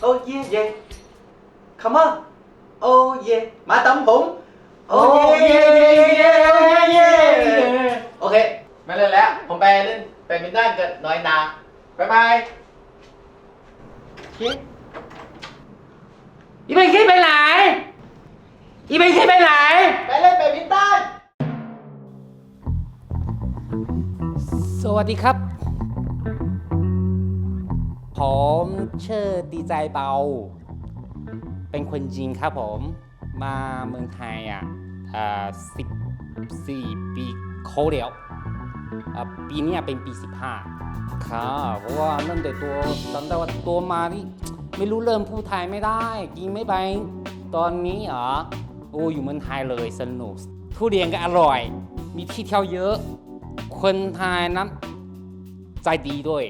โอ้เย่เย่ come on โอ้เย่มาตำผมโอ้เย่เย่เย่เย่โอเค ไม่เล่นแล้ว ผมไปเล่นแบดมินตันกับน้อยนาบ๊ายบายอีเป็นคิดไปไหน อีเป็นคิดไปไหน ไปเล่นแบดมินตันสวัสดีครับ ผมชื่อดีใจเบา เป็นคนจีนครับผม มาเมืองไทยอะสิบสี่ปีเขาแล้วปีนี้เป็นปีสิบห้าครับเพราะว่านั่นแต่ตัวจำได้ว่าตัวมานี่ไม่รู้เริ่มพูดไทยไม่ได้ กินไม่ไป ตอนนี้เหรอโอ้อยู่เมืองไทยเลยสนุกทุเรียนก็อร่อย มีที่เที่ยวเยอะ คนไทยนะใจดีด้วย